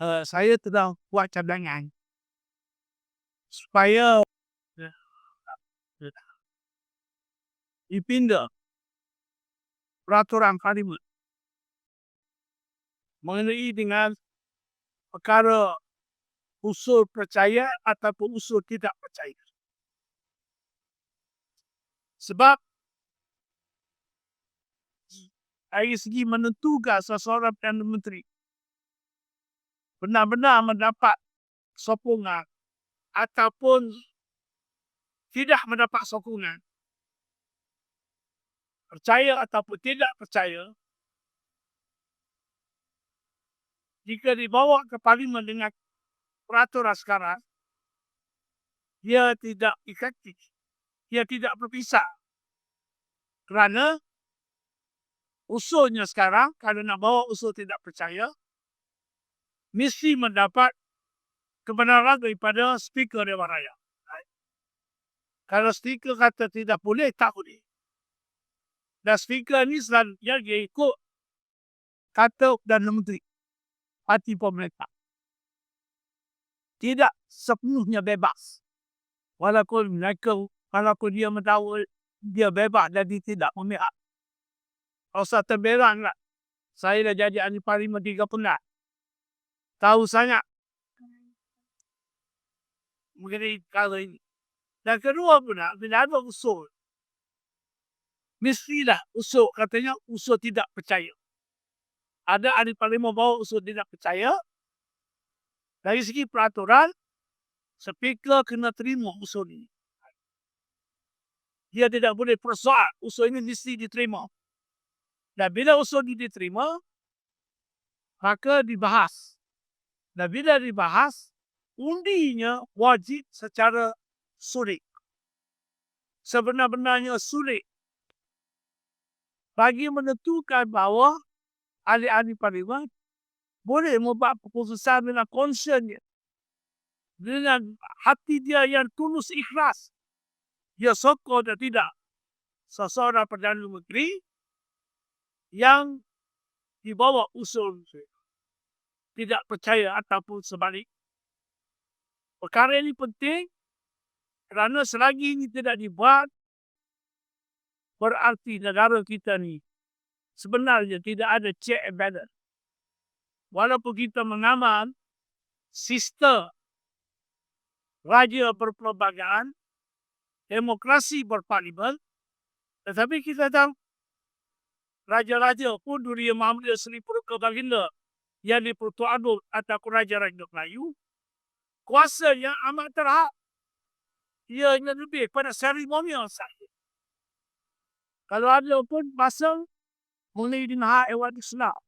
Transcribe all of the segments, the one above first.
uh, saya telah buat cadangan supaya dipindah peraturan parlimen mengenai dengan perkara usul percaya ataupun usul tidak percaya. Sebab dari segi menentukan seseorang Perdana Menteri benar-benar mendapat sokongan ataupun tidak mendapat sokongan. Percaya ataupun tidak percaya jika dibawa ke parlimen dengan peraturan sekarang dia tidak efektif dia tidak berpisah. Kerana usulnya sekarang kalau nak bawa usul tidak percaya mesti mendapat kebenaran daripada speaker Dewan Raya. Kalau speaker kata tidak boleh, tak boleh. Dan speaker ni selalunya dia ikut kata dan Menteri. Parti pemerintah. Tidak sepenuhnya bebas. Walaupun mereka, walaupun dia mendakwa dia bebas jadi tidak memihak. Kalau saya terberang lah. Saya dah jadi ahli parlimen tiga puluh tahu sangat mengenai perkara ini. Dan kedua pula, bila ada usul, mestilah usul, katanya usul tidak percaya. Ada ahli parlimen bawa usul tidak percaya, dari segi peraturan, speaker kena terima usul ini. Dia tidak boleh persoal, usul ini mesti diterima. Dan bila usul ini diterima, maka dibahas dan bila dibahas, undinya wajib secara sulit. Sebenar-benarnya sulit. Bagi menentukan bahawa ahli-ahli parlimen boleh membuat keputusan dengan konsennya. Dengan hati dia yang tulus ikhlas. Dia sokong dan tidak. Seseorang Perdana Menteri yang dibawa usul tidak percaya ataupun sebalik. Perkara ini penting kerana selagi ini tidak dibuat, berarti negara kita ni sebenarnya tidak ada check and balance. Walaupun kita mengamal sistem raja berperlembagaan, demokrasi berparlimen, tetapi kita tahu raja-raja pun dunia Muhammad Seribu Kebaginda yang di Putu Agung atau Kerajaan Raja Melayu, kuasa yang amat terhad. Ianya lebih pada seremonial saja. Kalau ada pun masa mengenai dinahak ewan Islam.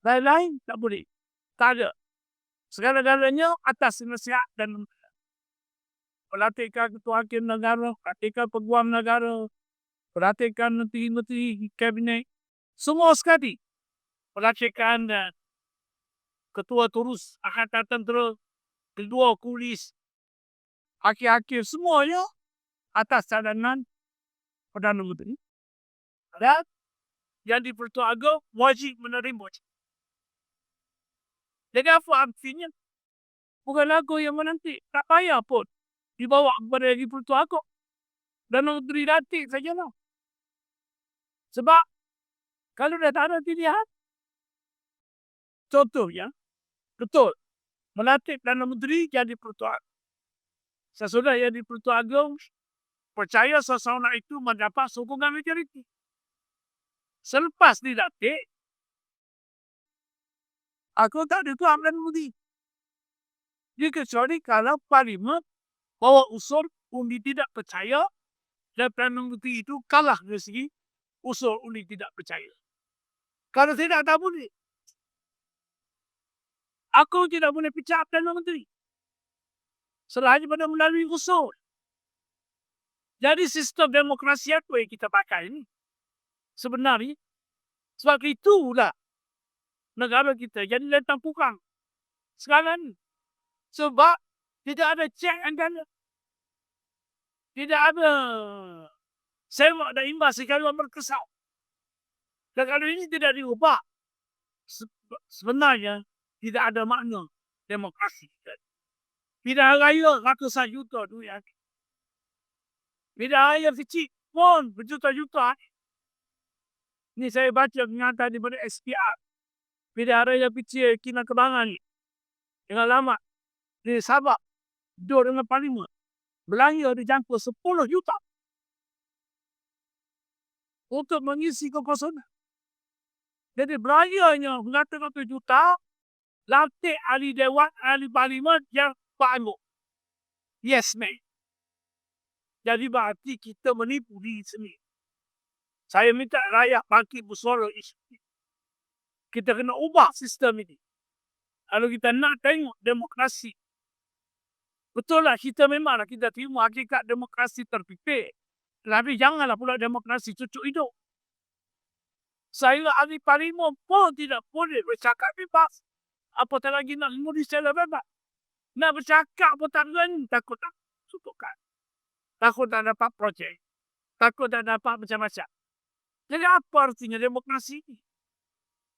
Lain-lain tak boleh. Tak ada. Segala-galanya atas nasihat dan pelatihkan ketua hakim negara, pelatihkan peguam negara, pelatihkan menteri-menteri kabinet. Semua sekali pelacakan dan ketua turus angkatan tentera, kedua kulis, hakim-hakim semuanya atas cadanan Perdana Menteri. Dan yang di Pertua Agong wajib menerima. Jadi apa artinya? Bukan lagu yang menanti. Tak payah pun dibawa kepada di Pertua Agong. Dan Menteri Datik sajalah. Sebab kalau dah tak ada pilihan, Contohnya, betul. Melatih Perdana Menteri jadi Pertua. Sesudah yang di Pertua Agong, percaya seseorang itu mendapat sokongan majoriti. Selepas dilatih, aku tak ada itu Perdana Menteri. Dia kecuali kalau Parlimen bawa usul undi tidak percaya dan Perdana Menteri itu kalah dari segi usul undi tidak percaya. Kalau tidak, tak boleh. Aku tidak boleh pecat Perdana Menteri. Selain pada melalui usul. Jadi sistem demokrasi apa yang kita pakai ini? Sebenarnya, sebab itulah negara kita jadi lentang pukang. Sekarang. Sebab tidak ada check and balance. Tidak ada sewa dan imbas sekali berkesal. Dan kalau ini tidak diubah, se- sebenarnya tidak ada makna demokrasi. Pilihan raya ratusan juta duit. Pilihan raya kecil pun berjuta-juta habis. Ni saya baca pernyataan daripada SPR. Pilihan raya kecil Kinabalu ni. Dengan lama. Di Sabah. Duduk dengan parlimen. Belanja dijangkau 10 juta. Untuk mengisi kekosongan. Jadi belanjanya ratus-ratus juta. Lantik ahli dewan, ahli parlimen yang pamu. Yes, mate. Jadi berarti kita menipu diri sendiri. Saya minta rakyat bangkit bersuara isu. Kita kena ubah sistem ini. Kalau kita nak tengok demokrasi. Betul lah kita memanglah kita terima hakikat demokrasi terpipik. Tapi janganlah pula demokrasi cucuk hidup. Saya ahli parlimen pun tidak boleh bercakap bebas. Apatah lagi nak mengundi secara bebas. Nak bercakap pun tak berani. Takut tak sutukan. Takut tak dapat projek. Takut tak dapat macam-macam. Jadi apa artinya demokrasi ini?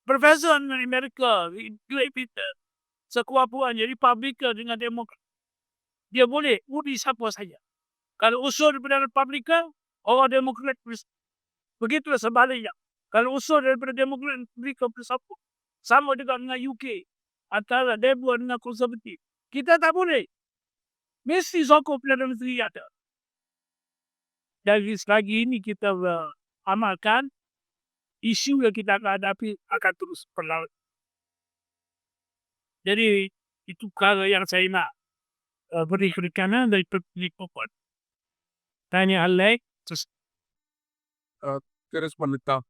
Berbeza dengan Amerika, Great Britain. Sekuat puannya, Republikan dengan Demokrat. Dia boleh undi siapa saja. Kalau usul daripada Republikan, orang Demokrat Begitulah sebaliknya. Kalau usul daripada Demokrat, mereka bersatu. Sama juga dengan UK. Antara Labour dengan Konservatif. Kita tak boleh. Mesti sokong Perdana Menteri ada. Dari selagi ini kita uh, amalkan, isu yang kita akan hadapi akan terus berlaut. Jadi, itu perkara yang saya nak uh, beri kerekanan dari pemilik pokok. Tanya hal lain, terus terus menetap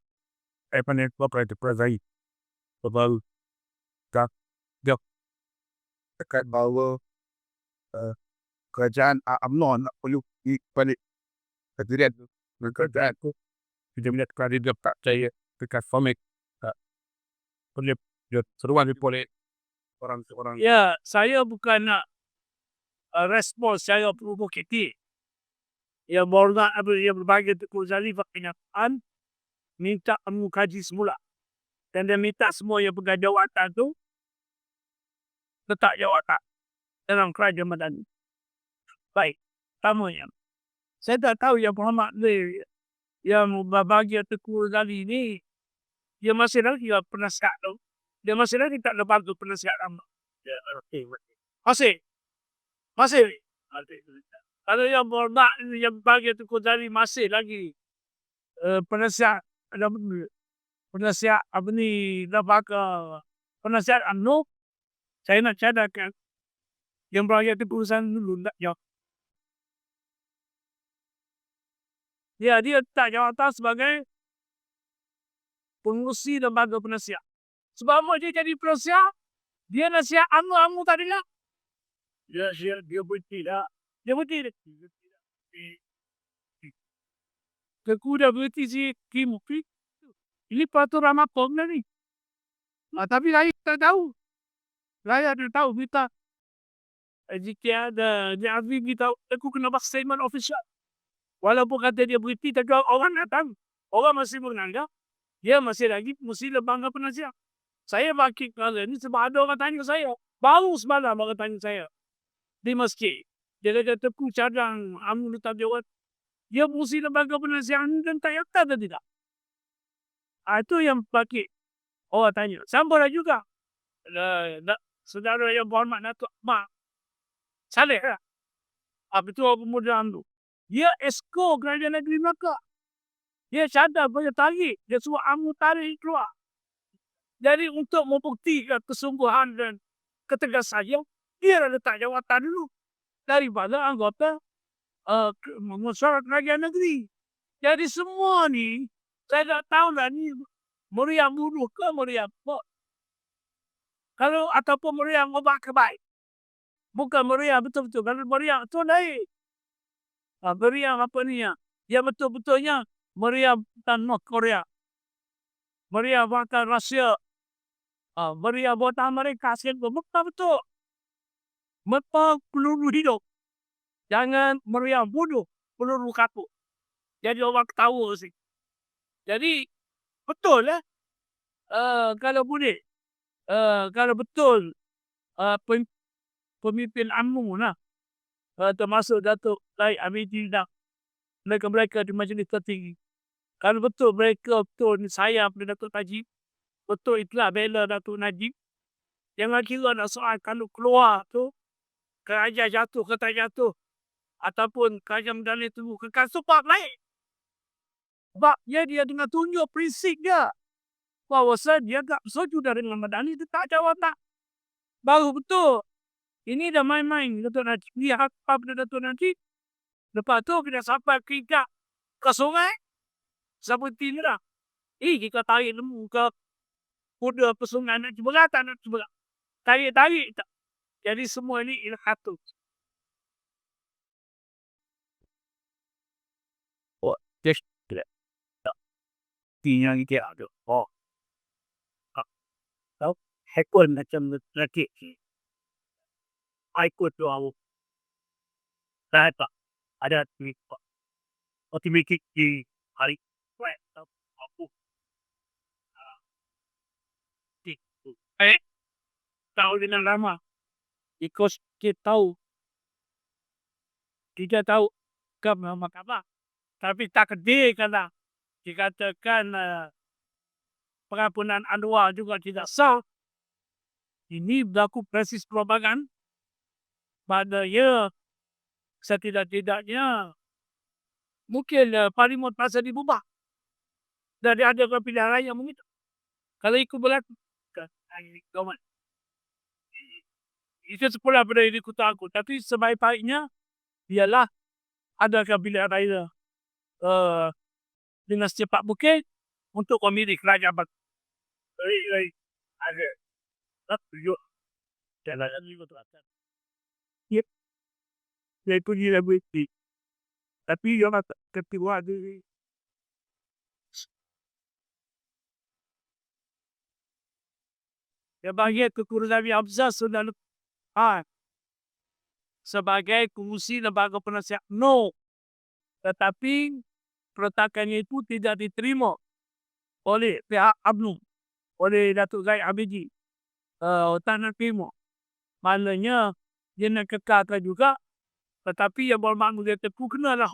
ni apa itu perazai baru tak dekat bahawa uh, kerajaan UMNO nak perlu di balik. Kedirian tu kerajaan. Tu kita melihat kerajaan dia tak percaya dekat tak. Boleh dia seruan dia boleh orang orang. Ya, saya bukan nak uh, respon secara provokatif. Yang bernak apa yang berbagai Tengku Zali kenyataan minta kamu kaji semula. Dan dia minta semua yang pegang jawatan tu letak jawatan dalam kerajaan Madani. Baik, tamunya. Saya tak tahu yang Muhammad ni yang berbahagia Tengku Zali ni dia masih lagi penasihat tu. Dia masih lagi tak ada bantu penasihat lama. Ya, okey. Masih. Masih. Kalau yang bernak yang bagi tu dari masih lagi uh, penasihat penasihat apa ni lembaga penasihat anu saya nak cadangkan yang berakhir tu perusahaan dulu tak ya. Ya, dia tak jawatan sebagai pengurusi lembaga penasihat. Sebab apa dia jadi penasihat? Dia nasihat anu-anu tadi lah. Ya, dia, dia berhenti lah. Dia berhenti dia. Keku dah berhenti si Kim. Ini peraturan apa benda ni? Ah, tapi rakyat tak tahu. Rakyat tak tahu kita. Jika ada Azmi kita aku kena buat statement official. Walaupun kata dia berhenti tapi orang tak tahu. Orang masih menganggap dia masih lagi mesti lembaga penasihat. Saya bangkit kali ni sebab ada orang tanya saya. Baru semalam orang tanya saya. Di masjid. Dia kata tepu cadang amu letak jawat. Dia mesti lembaga penasihat ni dan tak yakin atau tidak. Itu yang bangkit. Orang tanya. Sampai juga. Saudara yang berhormat Datuk Mak. Saleh lah. Ah, betul pemuda tu. Dia esko kerajaan negeri Melaka. Dia cadang boleh tarik. Dia suruh amu tarik keluar. Jadi untuk membuktikan kesungguhan dan ketegasan yang dia letak jawatan dulu daripada anggota uh, masyarakat kerajaan negeri. Jadi semua ni saya tak tahu lah ni meriam bunuh ke meriam apa. Kalau ataupun meriam ubah ke baik. Bukan meriam betul-betul. Kalau meriam tu naik. Uh, meriam apa ni ya? Yang betul-betulnya meriam dan North Korea. Meriam bahkan Rusia uh, meriam buatan mereka hasil betul. Mepang peluru hidup. Jangan meriam bunuh peluru kapuk. Jadi orang ketawa sih. Jadi betul lah. Uh, kalau boleh eh, kalau betul pem- pemimpin UMNO lah eh, termasuk Datuk Lai Hamidi dan mereka-mereka di majlis tertinggi. Kalau betul mereka betul ni sayang pada Datuk Najib betul itulah bela Datuk Najib. Jangan kira nak soal kalau keluar tu kerajaan jatuh ke tak jatuh ataupun kerajaan medali tubuh kekal sebab lain. Sebab dia dia dengan tunjuk prinsip dia bahawa dia tak setuju dengan medali dia tak jawab tak baru betul ini dah main-main Datuk Najib lihat apa pada Datuk Najib lepas tu kita sampai kita ke sungai seperti ni lah eh kita tarik lembu ke kuda ke sungai nak sebelah tak nak sebelah tarik-tarik tak jadi semua ni ialah satu oh just tidak tinggal kita ada oh tahu hekun macam rakit ikut tu aku saya tak ada tweet otimiki di hari aku eh? Tahu dengan lama? Ikut kita tahu. Kita tahu ke apa. Tapi tak kedai kata dikatakan uh, pengampunan Anwar juga tidak sah ini berlaku proses propaganda pada ya setidak-tidaknya mungkin uh, parlimen pasal diubah dari ada pilihan raya mungkin kalau ikut berlaku government itu sepuluh pada diri kota aku. Tapi sebaik-baiknya ialah ada pilihan raya uh, dengan secepat mungkin untuk komisi kerajaan bak- Eh, eh, ada tak tujuh jalan juga tu akan yep. Saya pergi dah berhenti tapi yang tak ketiwa diri sebagai kekurus Nabi Hamzah sudah lepas sebagai fungsi lembaga penasihat. No. Tetapi peretakannya itu tidak diterima oleh pihak UMNO oleh Datuk Zaid Abidi tak nak terima maknanya dia nak kekalkan juga tetapi yang bermakna dia tepu kenalah.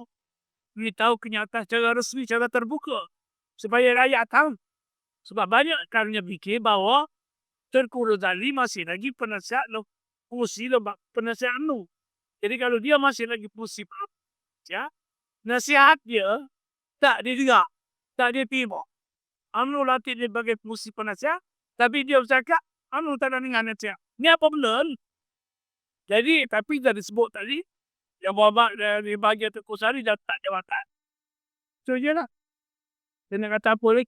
Beritahu kenyataan secara resmi secara terbuka supaya rakyat tahu. Sebab banyak karunya fikir bahawa Tengku Rozali masih lagi penasihat lo fungsi lembaga penasihat UMNO jadi kalau dia masih lagi fungsi ya nasihat dia tak didengar tak diterima UMNO latih dia sebagai fungsi penasihat tapi dia bercakap UMNO tak ada dengan nasihat ni apa ni? jadi tapi dah disebut tadi yang bawa dari bahagian Tengku Sari dah tak jawatan itu je lah dia nak kata apa lagi?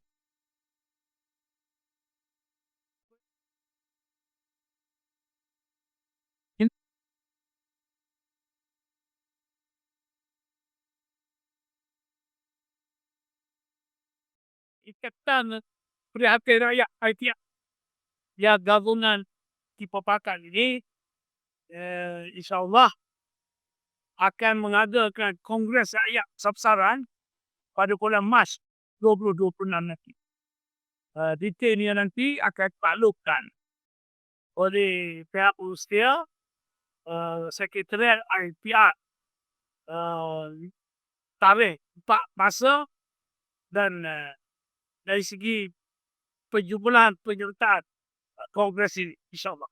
Ikatan prihatin rakyat Haiti ya gabungan dipapakan ini eh, insyaAllah akan mengadakan Kongres Rakyat Sabsaran pada bulan Mac 2026 nanti. Uh, detailnya nanti akan dipaklukkan oleh pihak Rusia, uh, Sekretariat IPR, uh, tarikh 4 masa dan uh, dari segi penjumlahan penyertaan uh, kongres ini insyaAllah.